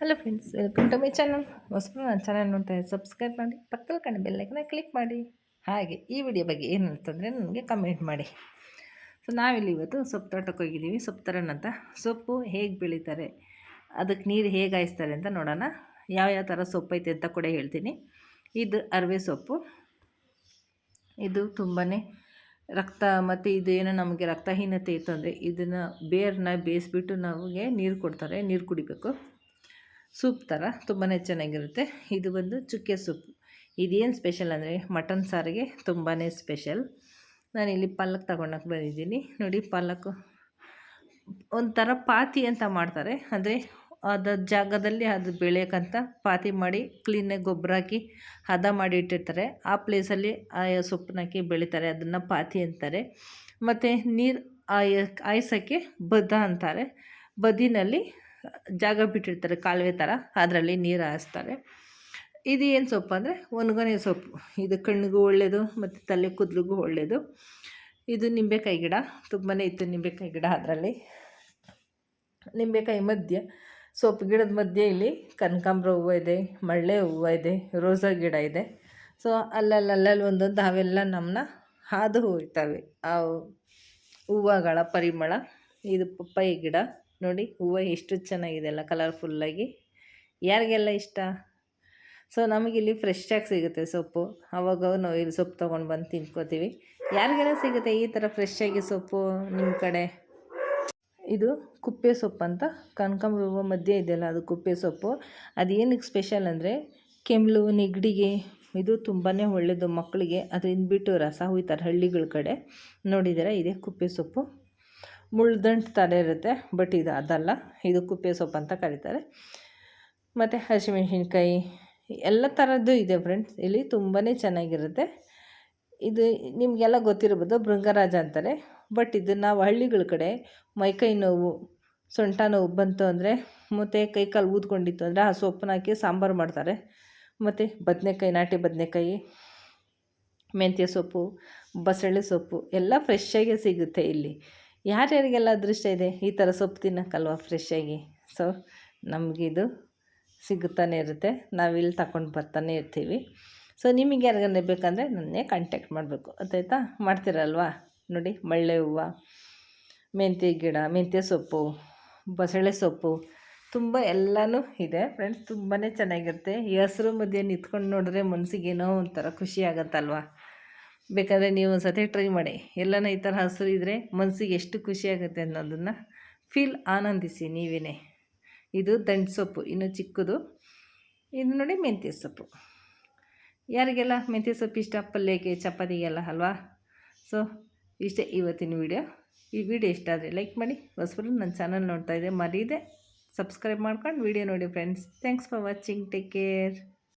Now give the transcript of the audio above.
Hello friends welcome to my channel ಹೊಸಬ್ರು ನನ್ನ channel ನೋಡ್ತಾ ಸಬ್ಸ್ಕ್ರೈಬ್ ಮಾಡಿ ಪಕ್ಕದ ಕಣ್ಣು ಬೆಲ್ಲೈಕನ್ನ ಕ್ಲಿಕ್ ಮಾಡಿ. ಹಾಗೆ ಈ ವಿಡಿಯೋ ಬಗ್ಗೆ ಏನು ಅಂತಂದರೆ ನನಗೆ ಕಮೆಂಟ್ ಮಾಡಿ. ಸೊ ನಾವಿಲ್ಲಿ ಇವತ್ತು ಸೊಪ್ಪು ತೋಟಕ್ಕೆ ಹೋಗಿದ್ದೀವಿ. ಸೊಪ್ಪು ತರೋಣಂತ ಸೊಪ್ಪು ಹೇಗೆ ಬೆಳೀತಾರೆ, ಅದಕ್ಕೆ ನೀರು ಹೇಗೆ ಹಾಯಿಸ್ತಾರೆ ಅಂತ ನೋಡೋಣ. ಯಾವ ಯಾವ ಥರ ಸೊಪ್ಪು ಐತೆ ಅಂತ ಕೂಡ ಹೇಳ್ತೀನಿ. ಇದು ಅರವೆ ಸೊಪ್ಪು. ಇದು ತುಂಬಾ ರಕ್ತ ಮತ್ತು ಇದು ಏನೋ ನಮಗೆ ರಕ್ತಹೀನತೆ ಇತ್ತು ಅಂದರೆ ಇದನ್ನು ಬೇರನ್ನ ಬೇಯಿಸ್ಬಿಟ್ಟು ನಮಗೆ ನೀರು ಕೊಡ್ತಾರೆ, ನೀರು ಕುಡಿಬೇಕು. ಸೂಪ್ ಥರ ತುಂಬಾ ಚೆನ್ನಾಗಿರುತ್ತೆ. ಇದು ಬಂದು ಚುಕ್ಕೆ ಸೂಪ್. ಇದೇನು ಸ್ಪೆಷಲ್ ಅಂದರೆ ಮಟನ್ ಸಾರಿಗೆ ತುಂಬಾ ಸ್ಪೆಷಲ್. ನಾನಿಲ್ಲಿ ಪಾಲಕ್ ತಗೊಂಡೋಗಿ ಬಂದಿದ್ದೀನಿ. ನೋಡಿ ಪಾಲಕ್ ಒಂಥರ ಪಾತಿ ಅಂತ ಮಾಡ್ತಾರೆ. ಅಂದರೆ ಅದ ಜಾಗದಲ್ಲಿ ಅದು ಬೆಳೆಯೋಕ್ಕಂತ ಪಾತಿ ಮಾಡಿ ಕ್ಲೀನಾಗಿ ಗೊಬ್ಬರ ಹಾಕಿ ಹದ ಮಾಡಿ ಇಟ್ಟಿರ್ತಾರೆ. ಆ ಪ್ಲೇಸಲ್ಲಿ ಆ ಸೊಪ್ಪನ್ನ ಹಾಕಿ ಬೆಳೀತಾರೆ. ಅದನ್ನು ಪಾತಿ ಅಂತಾರೆ. ಮತ್ತು ನೀರು ಆಯ, ಆಯ್ಸೋಕ್ಕೆ ಬದ ಅಂತಾರೆ. ಬದಿನಲ್ಲಿ ಜಾಗ ಬಿಟ್ಟಿರ್ತಾರೆ, ಕಾಲುವೆ ಥರ ಅದರಲ್ಲಿ ನೀರು ಹಾಯಿಸ್ತಾರೆ. ಇದು ಏನು ಸೊಪ್ಪು ಅಂದರೆ ಒಣಗೊನೆ ಸೊಪ್ಪು. ಇದು ಕಣ್ಣಿಗೂ ಒಳ್ಳೆಯದು ಮತ್ತು ತಲೆ ಕೂದಲಿಗೂ ಒಳ್ಳೆಯದು ಇದು ನಿಂಬೆಕಾಯಿ ಗಿಡ ತುಂಬಾ ಇತ್ತು ನಿಂಬೆಕಾಯಿ ಗಿಡ ಅದರಲ್ಲಿ. ನಿಂಬೆಕಾಯಿ ಮಧ್ಯೆ, ಸೊಪ್ಪು ಗಿಡದ ಮಧ್ಯೆ ಇಲ್ಲಿ ಕನಕಾಂಬ್ರ ಹೂವು ಇದೆ, ಮಳ್ಳೆ ಹೂವು ಇದೆ, ರೋಸಾ ಗಿಡ ಇದೆ. ಸೊ ಅಲ್ಲಲ್ಲಿ ಒಂದೊಂದು ಅವೆಲ್ಲ ನಮ್ಮನ್ನ ಹಾದು ಹೋಗ್ತವೆ. ಆ ಹೂವುಗಳ ಪರಿಮಳ, ಇದು ಪಪ್ಪಾಯಿ ಗಿಡ. ನೋಡಿ, ಹೂವು ಎಷ್ಟು ಚೆನ್ನಾಗಿದೆ ಅಲ್ಲ ಕಲರ್ಫುಲ್ಲಾಗಿ ಯಾರಿಗೆಲ್ಲ ಇಷ್ಟ? ಸೊ ನಮಗಿಲ್ಲಿ ಫ್ರೆಶ್ಶಾಗಿ ಸಿಗುತ್ತೆ ಸೊಪ್ಪು. ಅವಾಗ ನಾವು ಇಲ್ಲಿ ಸೊಪ್ಪು ತೊಗೊಂಡು ಬಂದು ತಿನ್ಕೋತೀವಿ. ಯಾರಿಗೆಲ್ಲ ಸಿಗುತ್ತೆ ಈ ಥರ ಫ್ರೆಶ್ಶಾಗಿ ಸೊಪ್ಪು ನಿಮ್ಮ ಕಡೆ? ಇದು ಕುಪ್ಪೆ ಸೊಪ್ಪು ಅಂತ ಕನಕಾಂಬ್ರ ಹೂವು ಮಧ್ಯೆ ಇದೆಯಲ್ಲ, ಅದು ಕುಪ್ಪೆ ಸೊಪ್ಪು. ಅದೇನಕ್ಕೆ ಸ್ಪೆಷಲ್ ಅಂದರೆ ಕೆಮ್ಲು ನೆಗಡಿಗೆ ಇದು ತುಂಬಾ ಒಳ್ಳೆಯದು ಮಕ್ಕಳಿಗೆ. ಅದರಿಂದ ಬಿಟ್ಟು ರಸ ಹುಯ್ತಾರೆ ಹಳ್ಳಿಗಳ ಕಡೆ. ನೋಡಿದ್ದೀರಾ? ಇದೆ ಕುಪ್ಪೆ ಸೊಪ್ಪು. ಮುಳ್ದಂಟು ಥರ ಇರುತ್ತೆ ಬಟ್ ಇದು ಅದಲ್ಲ. ಇದು ಕುಪ್ಪೆ ಸೊಪ್ಪು ಅಂತ ಕರೀತಾರೆ. ಮತ್ತು ಹಸಿಮೆಣಸಿನ್ಕಾಯಿ, ಎಲ್ಲ ಥರದ್ದು ಇದೆ ಫ್ರೆಂಡ್ಸ್ ಇಲ್ಲಿ ತುಂಬಾ ಚೆನ್ನಾಗಿರುತ್ತೆ. ಇದು ನಿಮಗೆಲ್ಲ ಗೊತ್ತಿರ್ಬೋದು ಭೃಂಗರಾಜ ಅಂತಾರೆ. ಬಟ್ ಇದು ನಾವು ಹಳ್ಳಿಗಳ ಕಡೆ ಮೈಕೈ ನೋವು, ಸೊಂಟ ನೋವು ಬಂತು ಅಂದರೆ ಮತ್ತು ಕೈ ಕಾಲು ಊದ್ಕೊಂಡಿತ್ತು ಅಂದರೆ ಆ ಸೊಪ್ಪನ್ನ ಹಾಕಿ ಸಾಂಬಾರು ಮಾಡ್ತಾರೆ. ಮತ್ತು ಬದನೆಕಾಯಿ, ನಾಟಿ ಬದನೆಕಾಯಿ, ಮೆಂತ್ಯ ಸೊಪ್ಪು, ಬಸಳೆ ಸೊಪ್ಪು, ಎಲ್ಲ ಫ್ರೆಶ್ಶಾಗೆ ಸಿಗುತ್ತೆ ಇಲ್ಲಿ. ಯಾರ್ಯಾರಿಗೆಲ್ಲ ಅದೃಷ್ಟ ಇದೆ? ಈ ಥರ ಸೊಪ್ಪು ತಿನ್ನೋಕ್ಕಲ್ವ ಫ್ರೆಶ್ಶಾಗಿ ಸೊ ನಮಗಿದು ಸಿಗುತ್ತಾನೆ ಇರುತ್ತೆ. ನಾವಿಲ್ಲಿ ತಗೊಂಡು ಬರ್ತಾನೆ ಇರ್ತೀವಿ. ಸೊ ನಿಮಗೆ ಯಾರಿಗಾನೆ ಬೇಕಂದರೆ ನನ್ನೇ ಕಾಂಟ್ಯಾಕ್ಟ್ ಮಾಡಬೇಕು. ಅದಾಯ್ತಾ ಮಾಡ್ತೀರಲ್ವಾ? ನೋಡಿ, ಮಳ್ಳೆ ಹೂವು, ಮೆಂತ್ಯ ಗಿಡ, ಮೆಂತ್ಯ ಸೊಪ್ಪು, ಬಸಳೆ ಸೊಪ್ಪು, ತುಂಬ ಎಲ್ಲನೂ ಇದೆ. ಫ್ರೆಂಡ್ಸ್ ತುಂಬಾ ಚೆನ್ನಾಗಿರುತ್ತೆ. ಈ ಹಸಿರು ಮಧ್ಯೆ ನಿಂತ್ಕೊಂಡು ನೋಡಿದ್ರೆ ಮನಸ್ಸಿಗೆ ಏನೋ ಒಂಥರ ಖುಷಿ ಆಗುತ್ತಲ್ವಾ? ಬೇಕಾದರೆ ನೀವು ಒಂದು ಸತಿ ಟ್ರೈ ಮಾಡಿ. ಎಲ್ಲನ ಈ ಥರ ಹಸಿರು ಇದ್ದರೆ ಮನಸ್ಸಿಗೆ ಎಷ್ಟು ಖುಷಿಯಾಗುತ್ತೆ ಅನ್ನೋದನ್ನು ಫೀಲ್ ಆನಂದಿಸಿ ನೀವೇ ಇದು ದಂಟು ಸೊಪ್ಪು, ಇನ್ನು ಚಿಕ್ಕದು. ಇದು ನೋಡಿ ಮೆಂತ್ಯ ಸೊಪ್ಪು. ಯಾರಿಗೆಲ್ಲ ಮೆಂತ್ಯ ಸೊಪ್ಪು ಇಷ್ಟ, ಪಲ್ಯಕ್ಕೆ, ಚಪಾತಿಗೆಲ್ಲ ಅಲ್ವಾ? ಸೊ ಇಷ್ಟೇ ಇವತ್ತಿನ ವಿಡಿಯೋ ಈ ವಿಡಿಯೋ ಇಷ್ಟ ಆದರೆ ಲೈಕ್ ಮಾಡಿ. ಹೊಸಬರು ನನ್ನ ಚಾನಲ್ ನೋಡ್ತಾ ಇದೆ ಮರೀದೆ. ಸಬ್ಸ್ಕ್ರೈಬ್ ಮಾಡ್ಕೊಂಡು ವಿಡಿಯೋ ನೋಡಿ friends thanks for watching take care